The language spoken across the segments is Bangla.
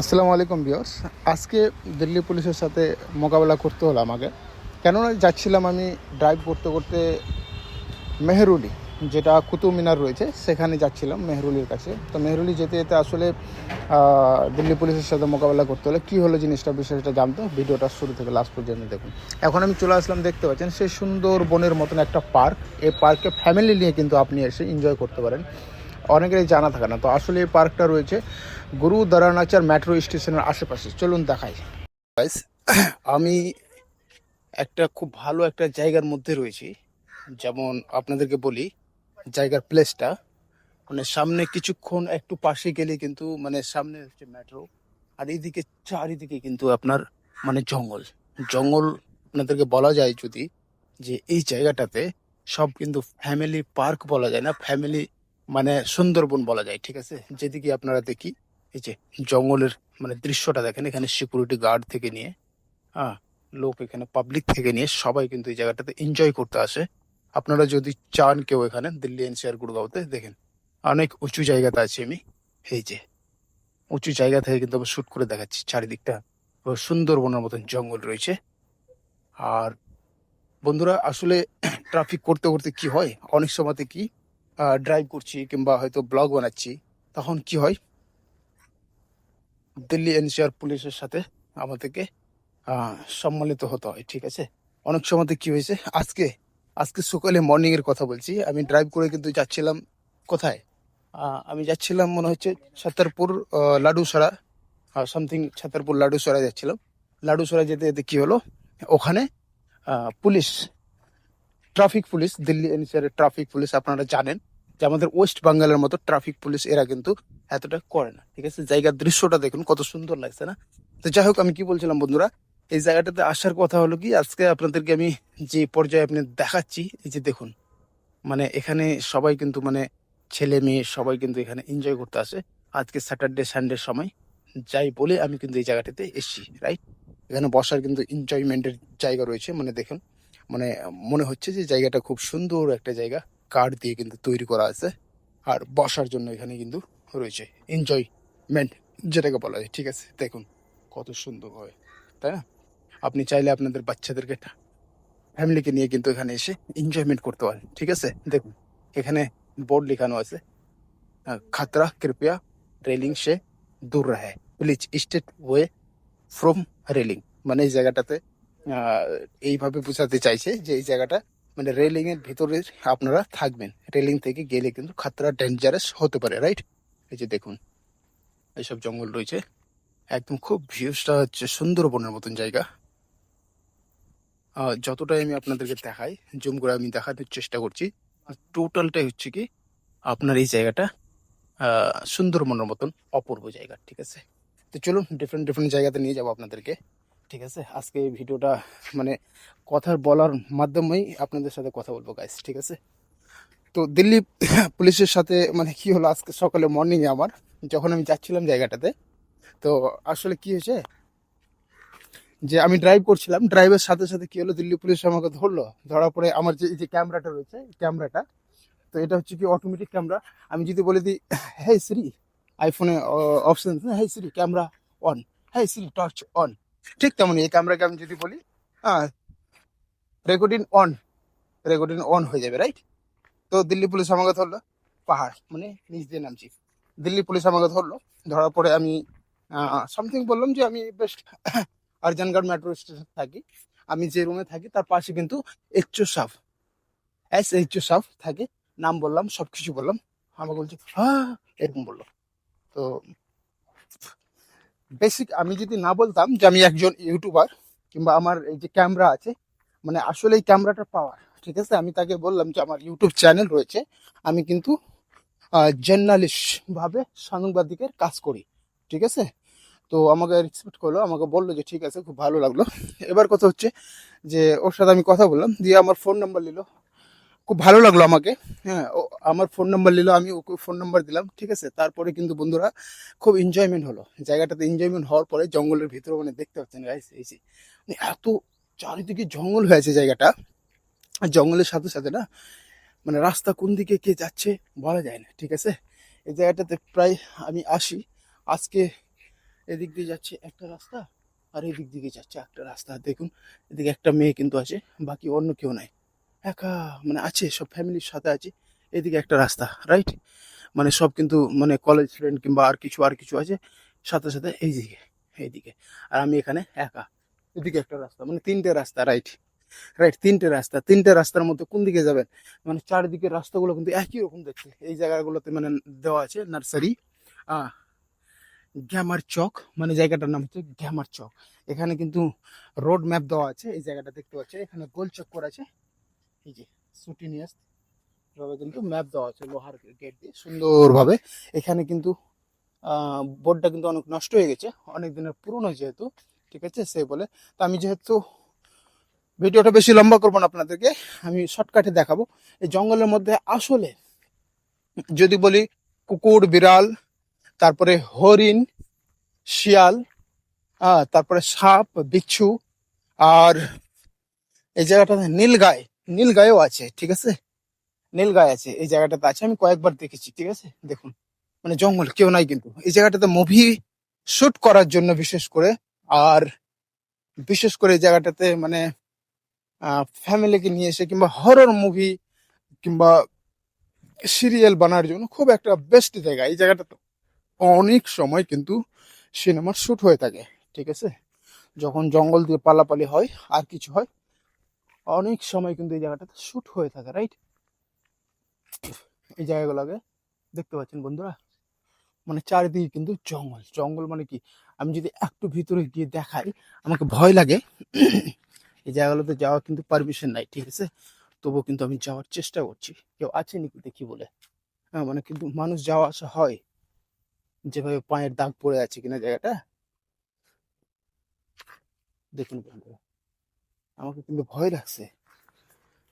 আসসালামু আলাইকুম বিয়র্স আজকে দিল্লি পুলিশের সাথে মোকাবেলা করতে হলো আমাকে। কেননা যাচ্ছিলাম আমি ড্রাইভ করতে করতে মেহরুলি, যেটা কুতুব মিনার রয়েছে, সেখানে যাচ্ছিলাম মেহরুলির কাছে। তো মেহরুলি যেতে যেতে আসলে দিল্লি পুলিশের সাথে মোকাবেলা করতে হলে। কী হলো জিনিসটা, বিষয়টা জানতো ভিডিওটা শুরু থেকে লাস্ট পর্যন্ত দেখুন। এখন আমি চলে আসলাম, দেখতে পাচ্ছেন সেই সুন্দর বনের মতন একটা পার্ক এই পার্কে ফ্যামিলি নিয়ে কিন্তু আপনি এসে এনজয় করতে পারেন। অনেকেরই জানা থাকে না। তো আসলে এই পার্কটা রয়েছে গুরু দারানাচার মেট্রো স্টেশনের আশেপাশে। চলুন দেখাই। আমি একটা খুব ভালো একটা জায়গার মধ্যে রয়েছি। যেমন আপনাদেরকে বলি, জায়গার প্লেসটা মানে সামনে কিছুক্ষণ একটু পাশে গেলে কিন্তু মানে সামনে হচ্ছে মেট্রো আর এইদিকে চারিদিকে কিন্তু আপনার মানে জঙ্গল। জঙ্গল আপনাদেরকে বলা যায় যদি যে এই জায়গাটাতে সব কিন্তু ফ্যামিলি পার্ক বলা যায় না। ফ্যামিলি মানে সুন্দরবন বলা যায়, ঠিক আছে? যেদিকে আপনারা দেখি, এই যে জঙ্গলের মানে দৃশ্যটা দেখেন, এখানে সিকিউরিটি গার্ড থেকে নিয়ে হ্যাঁ লোক এখানে পাবলিক থেকে নিয়ে সবাই কিন্তু এই জায়গাটাতে এনজয় করতে আসে। আপনারা যদি চান কেউ এখানে, দিল্লি এনসিআর গুড়গাঁওতে দেখেন। অনেক উঁচু জায়গাতে আছি আমি, এই যে উঁচু জায়গা থেকে কিন্তু আমি শ্যুট করে দেখাচ্ছি চারিদিকটা। সুন্দরবনের মতন জঙ্গল রয়েছে। আর বন্ধুরা, আসলে ট্রাফিক করতে করতে কি হয়? অনেক সময়তে কি ড্রাইভ করছি কিংবা হয়তো ব্লগ বানাচ্ছি, তখন কি হয়? দিল্লি এনসিআর পুলিশের সাথে আমাদেরকে সম্মানিত হতে হয়, ঠিক আছে? অনেক সময়তে কি হয়েছে? আজকে আজকে সকালে মর্নিংয়ের কথা বলছি। আমি ড্রাইভ করে কিন্তু যাচ্ছিলাম কোথায়? আমি যাচ্ছিলাম মনে হচ্ছে ছাত্তারপুর লাডুসরা সামথিং ছাত্তারপুর লাডুসরা যাচ্ছিলাম। লাডুসরা যেতে যেতে কী হলো? ওখানে police traffic police, Delhi NCR traffic police আপনারা জানেন যে আমাদের ওয়েস্ট বেঙ্গলের মতো ট্রাফিক পুলিশ এরা কিন্তু এতটা করে না, ঠিক আছে? জায়গার দৃশ্যটা দেখুন, কত সুন্দর লাগছে না? তো যাই হোক, আমি কি বলছিলাম বন্ধুরা, এই জায়গাটাতে আসার কথা হলো কি, আজকে আপনাদেরকে আমি যে পর্যায়ে আপনি দেখাচ্ছি, এই যে দেখুন মানে এখানে সবাই কিন্তু মানে ছেলে মেয়ে সবাই কিন্তু এখানে এনজয় করতে আসে। আজকে স্যাটারডে সানডের সময় যাই বলে আমি কিন্তু এই জায়গাটাতে এসেছি রাইট এখানে বসার কিন্তু এনজয়মেন্টের জায়গা রয়েছে মানে দেখুন মানে মনে হচ্ছে যে জায়গাটা খুব সুন্দর একটা জায়গা। কাঠ দিয়ে কিন্তু তৈরি করা আছে। আর বসার জন্য এখানে কিন্তু রয়েছে এনজয়মেন্ট যেটাকে বলা যায় ঠিক আছে? দেখুন, কত সুন্দর হয়। তাই না? আপনি চাইলে আপনাদের বাচ্চাদেরকে ফ্যামিলিকে নিয়ে কিন্তু এখানে এসে এনজয়মেন্ট করতে পারেন। ঠিক আছে? দেখুন, এখানে বোর্ড লেখানো আছে। খাতরা, কৃপয়া, রেলিং সে দূর রাহে। Please stay away from railing মানে এই জায়গাটাতে এইভাবে বোঝাতে চাইছে যে এই জায়গাটা মানে রেলিং এর ভিতরে আপনারা থাকবেন। রেলিং থেকে গেলে কিন্তু খাতরা ডেঞ্জারাস হতে পারে রাইট এই যে দেখুন, এইসব জঙ্গল রয়েছে। একদম খুব ভিউজটা হচ্ছে সুন্দরবনের মতন জায়গা। যতটাই আমি আপনাদেরকে দেখাই জুম করে আমি দেখানোর চেষ্টা করছি টোটালটাই হচ্ছে কি আপনার এই জায়গাটা সুন্দরবনের মতন অপূর্ব জায়গা, ঠিক আছে? তো চলুন ডিফারেন্ট ডিফারেন্ট জায়গাতে নিয়ে যাব আপনাদেরকে। ঠিক আছে? আজকে এই ভিডিওটা মানে কথা বলার মাধ্যমেই আপনাদের সাথে কথা বলব গাইস ঠিক আছে? তো দিল্লি পুলিশের সাথে মানে কি হলো আজকে সকালে মর্নিংয়ে আমার, যখন আমি যাচ্ছিলাম জায়গাটাতে, তো আসলে কি হয়েছে? যে আমি ড্রাইভ করছিলাম ড্রাইভের সাথে সাথে কি হলো, দিল্লি পুলিশ আমাকে ধরলো, ধরার পরে আমার যে, এই যে ক্যামেরাটা রয়েছে ক্যামেরাটা তো এটা হচ্ছে কি অটোমেটিক ক্যামেরা আমি যদি বলে দিই হ্যাঁ সিরি আইফোনে অপশন হ্যাঁ সিরি ক্যামেরা অন হ্যাঁ সিরি টর্চ অন ঠিক তেমনই এই ক্যামেরাকে আমি যদি বলি হ্যাঁ রেকর্ডিং অন রেকর্ডিং অন হয়ে যাবে রাইট তো দিল্লি পুলিশ আমাকে ধরলো, পাহাড় মানে নিচ দিয়ে নামছি। দিল্লি পুলিশ আমাকে ধরলো, ধরার পরে আমি সামথিং বললাম যে আমি বেস্ট আরজানগড় মেট্রো স্টেশন থাকি। আমি যে রুমে থাকি, তার পাশে কিন্তু এইচও সাফ এস এইচও সাফ থাকে। নাম বললাম সব কিছু বললাম। আমাকে বলছে হ্যাঁ এরকম বলল। তো বেসিক আমি যদি না বলতাম যে আমি একজন ইউটিউবার কিংবা আমার এই যে ক্যামেরা আছে মানে আসলে এই ক্যামেরাটার পাওয়ার ঠিক আছে? আমি তাকে বললাম যে আমার ইউটিউব চ্যানেল রয়েছে, আমি কিন্তু জার্নালিস্ট ভাবে সাংবাদিকের কাজ করি, ঠিক আছে? তো আমাকে রেসপেক্ট করল, আমাকে বলল যে ঠিক আছে, খুব ভালো লাগল। এবার কথা হচ্ছে যে ওর সাথে আমি কথা বললাম, দিয়ে আমার ফোন নাম্বার নিল। খুব ভালো লাগল আমাকে। হ্যাঁ ও আমার ফোন নাম্বার নিল, আমি ওকে ফোন নাম্বার দিলাম, ঠিক আছে? তারপরে কিন্তু বন্ধুরা খুব এনজয়মেন্ট হলো। জায়গাটাতে এনজয়মেন্ট হওয়ার পরে জঙ্গলের ভিতরে মানে দেখতে পাচ্ছেন গাইস এই যে মানে এত চারিদিকে জঙ্গল হয়েছে জায়গাটা। জঙ্গলের সাথে সাথে না মানে রাস্তা কোন দিকে কে যাচ্ছে বলা যায় না, ঠিক আছে? এই জায়গাটাতে প্রায় আমি আসি। আজকে এদিক দিয়ে যাচ্ছে একটা রাস্তা, আর এদিক দিকে যাচ্ছে একটা রাস্তা। দেখুন, এদিকে একটা মেয়ে কিন্তু আছে, বাকি অন্য কেউ নাই। একা মানে আছে, সব ফ্যামিলির সাথে আছে। এদিকে একটা রাস্তা রাইট মানে সব কিন্তু মানে কলেজ ফ্রেন্ড কিংবা আর কিছু আর কিছু আছে। সাথে সাথে এইদিকে এইদিকে। আর আমি এখানে একা। এদিকে একটা রাস্তা মানে তিনটে রাস্তা রাইট রাইট তিনটে রাস্তা। তিনটে রাস্তার মধ্যে কোন দিকে যাবেন? মানে চারিদিকে রাস্তাগুলো কিন্তু একই রকম দেখতে। এই জায়গাগুলোতে মানে দেওয়া আছে নার্সারি। গ্যামার চক মানে জায়গাটার নাম হচ্ছে গ্যামার চক। এখানে কিন্তু রোড ম্যাপ দেওয়া আছে, এই জায়গাটা দেখতে পাচ্ছি এখানে গোল চক্কর আছে। এই যে সুটিনিয়াস ভাবে কিন্তু ম্যাপ দেওয়া আছে লোহার গেট দিয়ে সুন্দরভাবে। এখানে কিন্তু বোর্ডটা কিন্তু অনেক নষ্ট হয়ে গেছে, অনেক দিনের পুরনো যেহেতু, ঠিক আছে সে বলে। তো আমি যেহেতু ভিডিওটা বেশি লম্বা করব না আপনাদেরকে, আমি শর্টকাটে দেখাবো। এই জঙ্গলের মধ্যে আসলে যদি বলি কুকুর, বিড়াল, তারপরে হরিণ, শিয়াল তারপরে সাপ, বিচ্ছু, আর এই জায়গাটাতে নীলগাই নীলগাইও আছে, ঠিক আছে? নীলগাই আছে, এই জায়গাটাতে আছে। আমি কয়েকবার দেখেছি, ঠিক আছে? দেখুন মানে জঙ্গল, কেউ নাই কিন্তু। এই জায়গাটাতে মুভি শুট করার জন্য বিশেষ করে, আর বিশেষ করে এই জায়গাটাতে মানে ফ্যামিলিকে নিয়ে এসে কিংবা হরর মুভি কিংবা সিরিয়াল বানার জন্য খুব একটা বেস্ট জায়গা। এই জায়গাটাতে অনেক সময় কিন্তু সিনেমার শ্যুট হয়ে থাকে, ঠিক আছে? যখন জঙ্গল দিয়ে পালাপালি হয়, আর কিছু হয় অনেক সময় কিন্তু এই জায়গাটাতে শ্যুট হয়ে থাকে রাইট এই জায়গাগুলোকে দেখতে পাচ্ছেন বন্ধুরা? মানে চারিদিকে কিন্তু জঙ্গল। জঙ্গল মানে কি? আমি যদি একটু ভিতরে গিয়ে দেখাই, আমাকে ভয় লাগে। এই জায়গাগুলোতে যাওয়া কিন্তু পারমিশন নাই, ঠিক আছে? তবুও কিন্তু আমি যাওয়ার চেষ্টা করছি। কেউ আছে নাকি দেখি বলে? হ্যাঁ মানে কিন্তু মানুষ যাওয়া আসা হয়। যেভাবে পায়ের দাগ পড়ে আছে কিনা জায়গাটা। দেখুন বন্ধুরা। আমাকে কিন্তু ভয় লাগছে।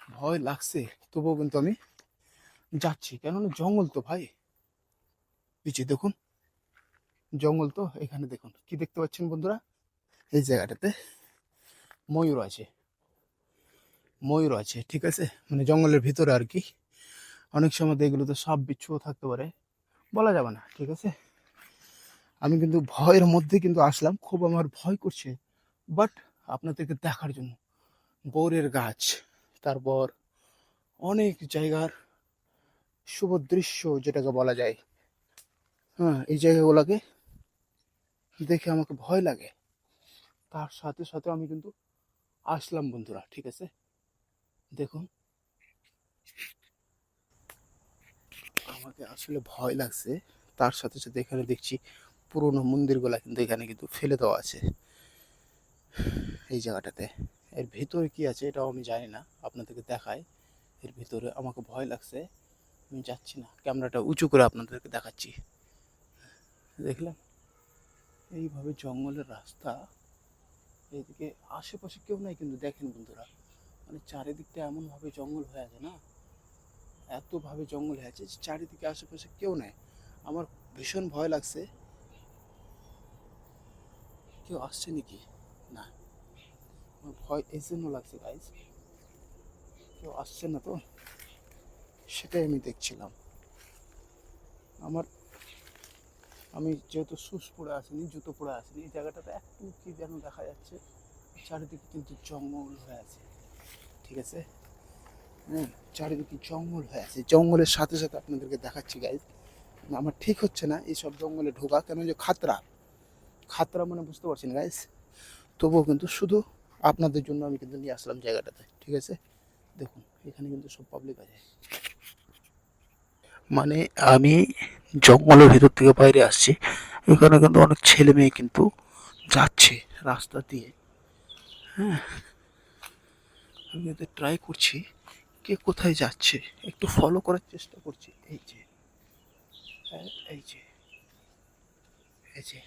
ভয় লাগছে, তবুও কিন্তু আমি যাচ্ছি। কেননা জঙ্গল তো ভাই। পিছিয়ে দেখুন, জঙ্গল তো এখানে দেখুন। কি দেখতে পাচ্ছেন বন্ধুরা? এই জায়গাটাতে ময়ূর আছে। ময়ূর আছে, ঠিক আছে? মানে জঙ্গলের ভিতরে আর কি। অনেক সময় তো এগুলোতে সাপ বিচ্ছুও থাকতে পারে। বলা যাবে না, ঠিক আছে? আমি কিন্তু ভয়ের মধ্যে কিন্তু আসলাম। খুব আমার ভয় করছে। বাট আপনাদেরকে দেখার জন্য। বৌরের গাছ, তারপর অনেক জায়গার শুভ দৃশ্য যেটাকে বলা যায়। হ্যাঁ এই জায়গাগুলোকে দেখে আমাকে ভয় লাগে। তার সাথে সাথে আমি কিন্তু আসলাম বন্ধুরা, ঠিক আছে? দেখুন। আমাকে আসলে ভয় লাগছে। তার সাথে সাথে এখানে দেখছি পুরোনো মন্দিরগুলা কিন্তু এখানে কিন্তু ফেলে দেওয়া আছে। এই জায়গাটাতে। এর ভিতরে কি আছে এটাও আমি জানি না, আপনাদেরকে দেখাই। এর ভিতরে আমাকে ভয় লাগছে, আমি যাচ্ছি না। ক্যামেরাটা উঁচু করে আপনাদেরকে দেখাচ্ছি। দেখলাম এইভাবে জঙ্গলের রাস্তা এইদিকে আশেপাশে কেউ নাই কিন্তু দেখেন বন্ধুরা মানে চারিদিকটা এমনভাবে জঙ্গল হয়ে আছে না? এতভাবে জঙ্গল হয়ে আছে যে চারিদিকে আশেপাশে কেউ নাই। আমার ভীষণ ভয় লাগছে। কেউ আসছে নাকি? না। ভয় এই জন্য লাগছে গাইজ কেউ আসছে না তো? সেটাই আমি দেখছিলাম। আমার, আমি যেহেতু শুস পরে আসিনি, জুতো পরে আসিনি, এই জায়গাটাতে একটু কি যেন দেখা যাচ্ছে, চারিদিকে কিন্তু জঙ্গল হয়ে আছে। ঠিক আছে? হ্যাঁ চারিদিকে জঙ্গল হয়ে আছে। জঙ্গলের সাথে সাথে আপনাদেরকে দেখাচ্ছি গাইজ আমার ঠিক হচ্ছে না এইসব জঙ্গলে ঢোকা। কেন যে খাতরা। খাতরা মানে বুঝতে পারছেন গাইজ তবুও কিন্তু শুধু আপনাদের জন্য আমি কিন্তু নিয়ে আসলাম জায়গাটাতে ঠিক আছে? দেখুন এখানে কিন্তু সব পাবলিক আছে। মানে আমি জঙ্গলের ভিতর থেকে বাইরে আসছি এখানে কিন্তু অনেক ছেলে মেয়ে কিন্তু যাচ্ছে রাস্তা দিয়ে। হ্যাঁ আমি এদের ট্রাই করছি কে কোথায় যাচ্ছে একটু ফলো করার চেষ্টা করছি। এই যে হ্যাঁ, এই যে এই যে।